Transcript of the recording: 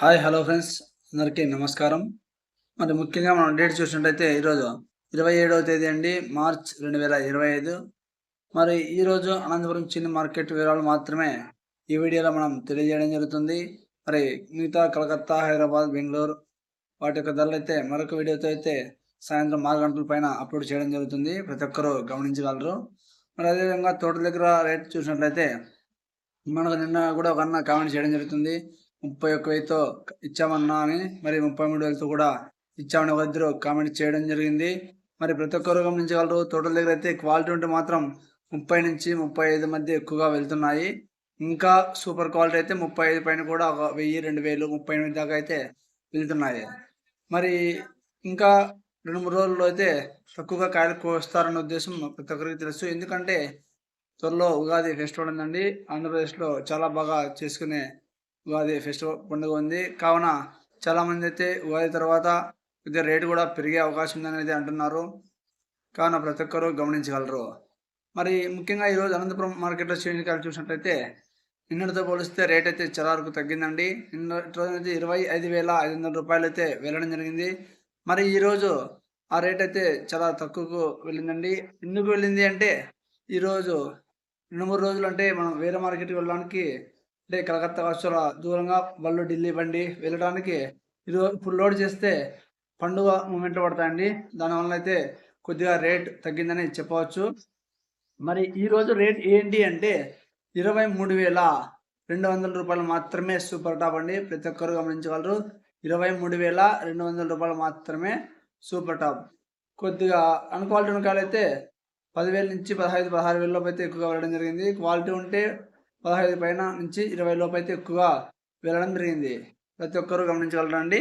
Hi hello friends. అందరికీ నమస్కారం. మరి ముఖ్యంగా మనం డేట్ చూసినట్టయితే ఈరోజు ఇరవై ఏడవ తేదీ అండి మార్చ్ రెండు వేల ఇరవై ఐదు. మరి ఈరోజు అనంతపురం చిన్న మార్కెట్ వివరాలు మాత్రమే ఈ వీడియోలో మనం తెలియజేయడం జరుగుతుంది. మరి మిగతా కలకత్తా హైదరాబాద్ బెంగళూరు వాటి యొక్క ధరలు అయితే మరొక వీడియోతో అయితే సాయంత్రం ఆరు గంటల పైన అప్లోడ్ చేయడం జరుగుతుంది. ప్రతి ఒక్కరూ గమనించగలరు. మరి అదేవిధంగా తోట దగ్గర రేట్ చూసినట్లయితే మనకు నిన్న కూడా ఒక అన్న కామెంట్ చేయడం జరుగుతుంది. ముప్పై ఒక్క వెయ్యితో ఇచ్చామన్నా అని మరి ముప్పై మూడు వేలతో కూడా ఇచ్చామని ఒక ఇద్దరు కామెంట్ చేయడం జరిగింది. మరి ప్రతి ఒక్కరు గమనించగలరు తోటల దగ్గర అయితే క్వాలిటీ ఉంటే మాత్రం ముప్పై నుంచి ముప్పై ఐదు మధ్య ఎక్కువగా వెళ్తున్నాయి. ఇంకా సూపర్ క్వాలిటీ అయితే ముప్పై ఐదు పైన కూడా ఒక వెయ్యి రెండు వేలు ముప్పై ఎనిమిది దాకా అయితే వెళ్తున్నాయి. మరి ఇంకా రెండు మూడు రోజుల్లో అయితే తక్కువగా కాయలు కోస్తారన్న ఉద్దేశం ప్రతి ఒక్కరికి తెలుసు. ఎందుకంటే త్వరలో ఉగాది ఫెస్టివల్ ఉందండి ఆంధ్రప్రదేశ్లో చాలా బాగా చేసుకునే ఉగాది ఫెస్టివల్ పండుగ ఉంది. కావున చాలామంది అయితే ఉగాది తర్వాత కొద్దిగా రేటు కూడా పెరిగే అవకాశం ఉందనేది అంటున్నారు. కావున ప్రతి ఒక్కరూ గమనించగలరు. మరి ముఖ్యంగా ఈరోజు అనంతపురం మార్కెట్లో శ్రేణికాయలు చూసినట్లయితే నిన్నటితో పోలిస్తే రేట్ అయితే చాలా వరకు తగ్గిందండి. నిన్న రోజు అయితే ఇరవై ఐదు వేల ఐదు వందల రూపాయలు అయితే వెళ్ళడం జరిగింది. మరి ఈరోజు ఆ రేట్ అయితే చాలా తక్కువకు వెళ్ళిందండి. ఎందుకు వెళ్ళింది అంటే ఈరోజు రెండు మూడు రోజులు అంటే మనం వేరే మార్కెట్కి వెళ్ళడానికి అంటే కలకత్తా కావచ్చు దూరంగా బళ్ళు ఢిల్లీ బండి వెళ్ళడానికి ఇది ఇప్పుడు లోడ్ చేస్తే పండుగ మూమెంట్లో పడతాయండి. దానివల్ల అయితే కొద్దిగా రేట్ తగ్గిందని చెప్పవచ్చు. మరి ఈరోజు రేట్ ఏంటి అంటే ఇరవై మూడు వేల రెండు వందల రూపాయలు మాత్రమే సూపర్ టాప్ అండి. ప్రతి ఒక్కరు గమనించగలరు. ఇరవై మూడు వేల రెండు వందల రూపాయలు మాత్రమే సూపర్ టాప్. కొద్దిగా అన్క్వాలిటీ ఉన్న అయితే పదివేల నుంచి పదహైదు పదహారు వేల లోపు అయితే ఎక్కువగా వెళ్ళడం జరిగింది. క్వాలిటీ ఉంటే పదహైదు పైన నుంచి ఇరవై లోపు అయితే ఎక్కువగా వెళ్ళడం జరిగింది. ప్రతి ఒక్కరూ గమనించగలరండి